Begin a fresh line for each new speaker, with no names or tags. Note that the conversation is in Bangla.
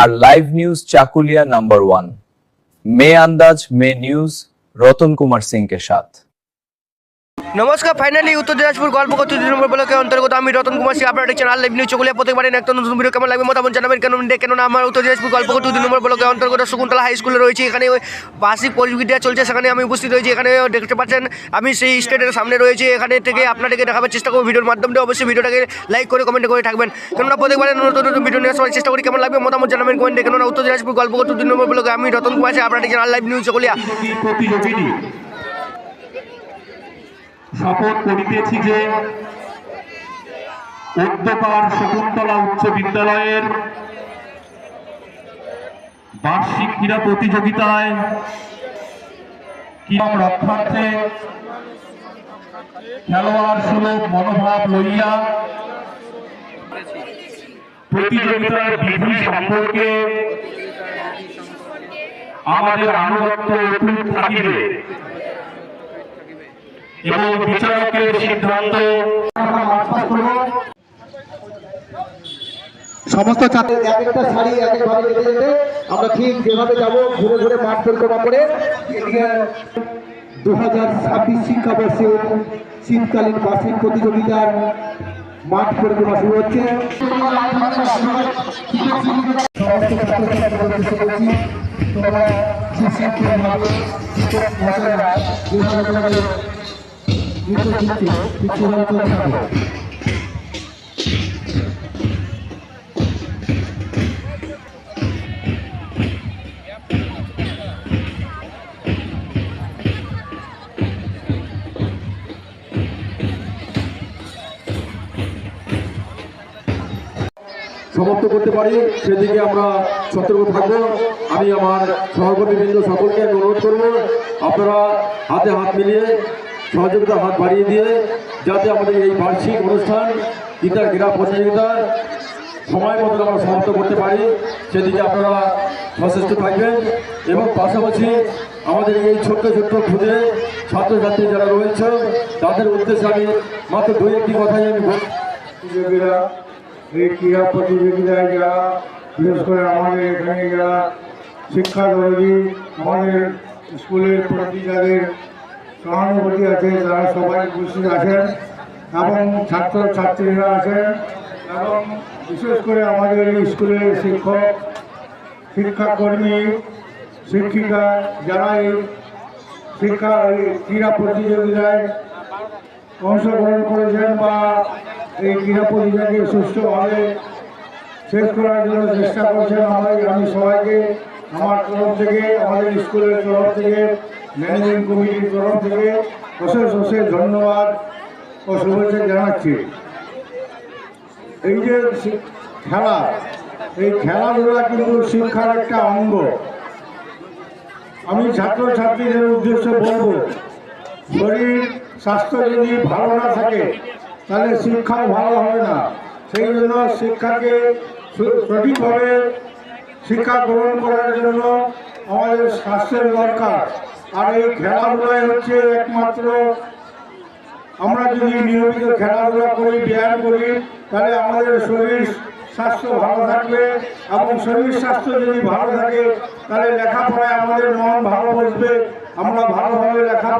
আর live news Chakulia number one মে আন্দাজ, মে নিউজ রতন কুমার সিং কে সাথ।
নমস্কার ফাইনালি উত্তর দিনাজপুর গল্প করতে দুই নম্বর ব্লকে অন্তর্গত আমি রতন কুমার সিং। আপনার চ্যানেল লাইভ নিউজ চকুলিয়া প্রত্যেকবারে একটা নতুন ভিডিও কেমন লাগবে মতামত জানাবেন। কেন কেননা আমার উত্তর দিনাজপুর গল্প করতে দুই নম্বর ব্লকে অন্তর্গত শকুন্তলা হাই স্কুলে রয়েছে। এখানে বার্ষিক পরিক্রিয়া চলছে। সেখানে আমি উপস্থিত রয়েছি। এখানে দেখতে পাচ্ছেন, আমি সেই স্টেটের সামনে রয়েছে। এখানে থেকে আপনাদেরকে দেখাবার চেষ্টা করব ভিডিওর মাধ্যমে। অবশ্যই ভিডিওটাকে লাইক করে কমেন্ট করে থাকবেন। কেননা প্রত্যেকবারে নতুন নতুন ভিডিও নিয়ে আসার চেষ্টা করি কেমন লাগবে মতামত জানাবেন কমেন্টে কেননা উত্তর দিনাজপুর গল্প করতে দুই নম্বর ব্লকে আমি রতন কুমার সিং। আপনাদের চ্যানেল লাইভ নিউজ চকুলিয়া
শপথ করিতেছি যে উদ্যোপার শকুন্তলা উচ্চ বিদ্যালয়ের বার্ষিক ক্রীড়া প্রতিযোগিতায় কিরম রক্ষার্থে খেলোয়াড় সুলভ মনোভাব লইয়া প্রতিযোগিতার বিধি সম্পর্কে আমাদের আনুগত্য থাকিবে। এবং বিচারকের সিদ্ধান্ত
সমস্ত এক একটা এক আমরা ঠিক যেভাবে যাব, ঘুরে ঘুরে মাঠ পরিক্রমা করে দু হাজার ছাব্বিশ শিক্ষাবর্ষে শীতকালীন বার্ষিক প্রতিযোগিতার মাঠ পরিক্রমা শুরু হচ্ছে। সমস্ত সমাপ্ত করতে পারি। সেদিকে আমরা সতর্ক থাকব। আমি আমার সহকর্মীবৃন্দ সকলকে আমি অনুরোধ করব, আপনারা হাতে হাত মিলিয়ে সহযোগিতা হাত বাড়িয়ে দিয়ে যাতে আমাদের এই বার্ষিক অনুষ্ঠান গীতার ক্রীড়া প্রতিযোগিতা সময় মতো আমরা সমাপ্ত করতে পারি, সেদিকে আপনারা সচেষ্ট থাকবেন। এবং পাশাপাশি আমাদের এই ছোট্ট ছোট্ট ক্ষুদে ছাত্রছাত্রী যারা রয়েছে, তাদের উদ্দেশ্যে আমি মাত্র দুই একটি কথাই আমি
প্রতিযোগীরা এই ক্রীড়া প্রতিযোগিতায় যারা, বিশেষ করে আমাদের এখানে যারা আমাদের স্কুলের প্রতি যাদের সহানুভূতি আছে, তারা সবাই উপস্থিত আছেন এবং ছাত্র ছাত্রীরা আছেন এবং বিশেষ করে আমাদের স্কুলের শিক্ষক, শিক্ষাকর্মী, শিক্ষিকা যারা এই শিক্ষা ক্রীড়া প্রতিযোগিতায় অংশগ্রহণ করেছেন বা এই ক্রীড়া প্রতিযোগিতাকে সুষ্ঠুভাবে শেষ করার জন্য চেষ্টা করছেন আমি আমি সবাইকে। আমার তরফ থেকে, আমাদের স্কুলের তরফ থেকে, ম্যানেজিং কমিটির তরফ থেকে অশেষ অশেষ ধন্যবাদ ও শুভেচ্ছা জানাচ্ছি। এই যে খেলা, এই খেলাধুলা কিন্তু শিক্ষার একটা অঙ্গ। আমি ছাত্রছাত্রীদের উদ্দেশ্যে বলব শরীর স্বাস্থ্য যদি ভালো না থাকে, তাহলে শিক্ষাও ভালো হবে না। সেই জন্য শিক্ষাকে সঠিকভাবে শিক্ষা গ্রহণ করার জন্য আমাদের স্বাস্থ্যের দরকার। আর এই খেলাধুলাই হচ্ছে একমাত্র আমরা যদি নিয়মিত খেলাধুলা করি, ব্যায়াম করি, তাহলে আমাদের শরীর স্বাস্থ্য ভালো থাকবে এবং শরীর স্বাস্থ্য যদি ভালো থাকে, তাহলে লেখাপড়ায় আমাদের মন ভালো বসবে। আমরা ভালোভাবে লেখা